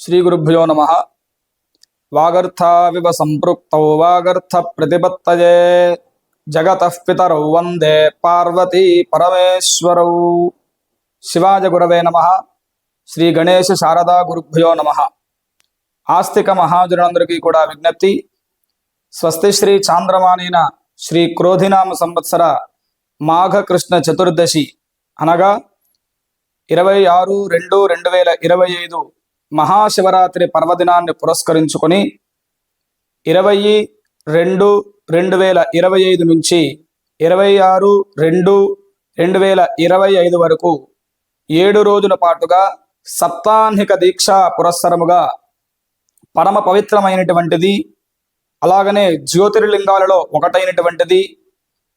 శ్రీగురుభ్యో నమ వాగర్థావివ సంపృక్తౌ వాగర్థ ప్రతిపత్తయే జగత పితరౌ వందే పార్వతీ పరమేశ్వరౌ శివాజ గురవే నమ శ్రీ గణేష శారదా గురుభ్యో నమ ఆస్తిక మహాజనులందరికీ కూడా విజ్ఞప్తి। స్వస్తి శ్రీ చాంద్రమానైన శ్రీ క్రోధినామ సంవత్సర మాఘ కృష్ణ చతుర్దశి అనగా ఇరవై ఆరు రెండు రెండు వేల ఇరవై ఐదు మహాశివరాత్రి పర్వదినాన్ని పురస్కరించుకొని ఇరవై రెండు రెండు వేల ఇరవై ఐదు నుంచి ఇరవై ఆరు రెండు రెండు వేల ఇరవై ఐదు వరకు ఏడు రోజుల పాటుగా సప్తాహ్నిక దీక్షా పురస్సరముగా పరమ పవిత్రమైనటువంటిది అలాగనే జ్యోతిర్లింగాలలో ఒకటైనటువంటిది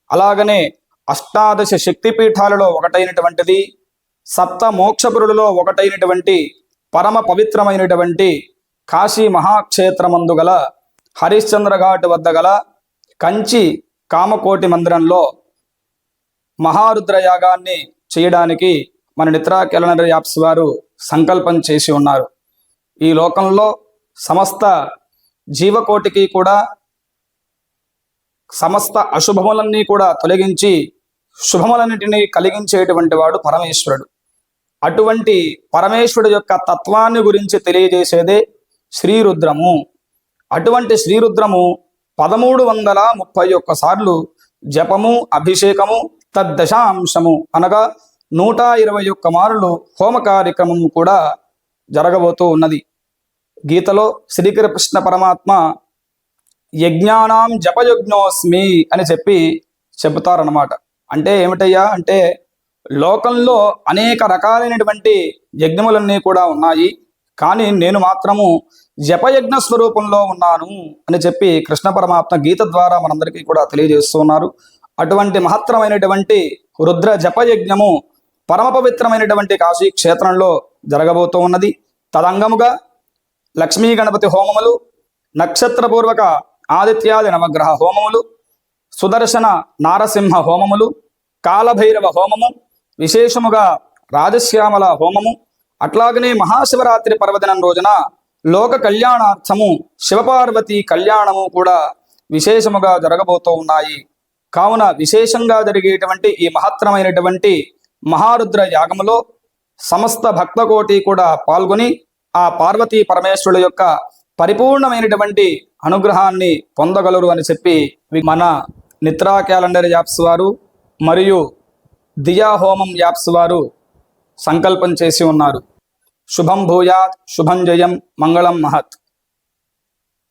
అలాగనే అష్టాదశ శక్తిపీఠాలలో ఒకటైనటువంటిది సప్త మోక్షపురులలో ఒకటైనటువంటి పరమ పవిత్రమైనటువంటి కాశీ మహాక్షేత్రమందు గల హరిశ్చంద్ర ఘాట్ వద్ద గల కంచి కామకోటి మందిరంలో మహారుద్ర యాగాన్ని చేయడానికి మన నిత్రా కెలనర్ యాప్స్ వారు సంకల్పం చేసి ఉన్నారు. ఈ లోకంలో సమస్త జీవకోటికి కూడా సమస్త అశుభములన్నీ కూడా తొలగించి శుభములన్నిటినీ కలిగించేటువంటి వాడు పరమేశ్వరుడు. అటువంటి పరమేశ్వరుడు యొక్క తత్వాన్ని గురించి తెలియజేసేదే శ్రీరుద్రము. అటువంటి శ్రీరుద్రము పదమూడు వందల ముప్పై ఒక్క సార్లు జపము అభిషేకము తద్దశాంశము అనగా నూట ఇరవై ఒక్క మారులు హోమ కార్యక్రమము కూడా జరగబోతూ ఉన్నది. గీతలో శ్రీకృష్ణ పరమాత్మ యజ్ఞానాం జపయజ్ఞోస్మి అని చెప్పి చెబుతారన్నమాట. అంటే ఏమిటయ్యా? అంటే లోకంలో అనేక రకాలైనటువంటి యజ్ఞములన్నీ కూడా ఉన్నాయి. కానీ నేను మాత్రము జపయజ్ఞ స్వరూపంలో ఉన్నాను అని చెప్పి కృష్ణ పరమాత్మ గీత ద్వారా మనందరికీ కూడా తెలియజేస్తున్నారు అటువంటి మహత్తరమైనటువంటి రుద్ర జపయజ్ఞము పరమ పవిత్రమైనటువంటి కాశీ క్షేత్రంలో జరగబోతూ ఉన్నది. తదంగముగా లక్ష్మీ గణపతి హోమములు నక్షత్రపూర్వక ఆదిత్యాది నవగ్రహ హోమములు సుదర్శన నారసింహ హోమములు కాలభైరవ హోమము విశేషముగా రాజశ్యామల హోమము అట్లాగనే మహాశివరాత్రి పర్వదినం రోజున లోక కళ్యాణార్థము శివపార్వతి కళ్యాణము కూడా విశేషముగా జరగబోతూ ఉన్నాయి. కావున విశేషంగా జరిగేటువంటి ఈ మహత్తరమైనటువంటి మహారుద్ర యాగములో సమస్త భక్తకోటి కూడా పాల్గొని ఆ పార్వతీ పరమేశ్వరుల యొక్క పరిపూర్ణమైనటువంటి అనుగ్రహాన్ని పొందగలరు అని చెప్పి మన నిత్రా క్యాలెండర్ యాప్స్ వారు మరియు దియా హోమం యాప్స్ వారు సంకల్పం చేసి ఉన్నారు. శుభం భూయాత్ శుభం జయం మంగళం మహత్.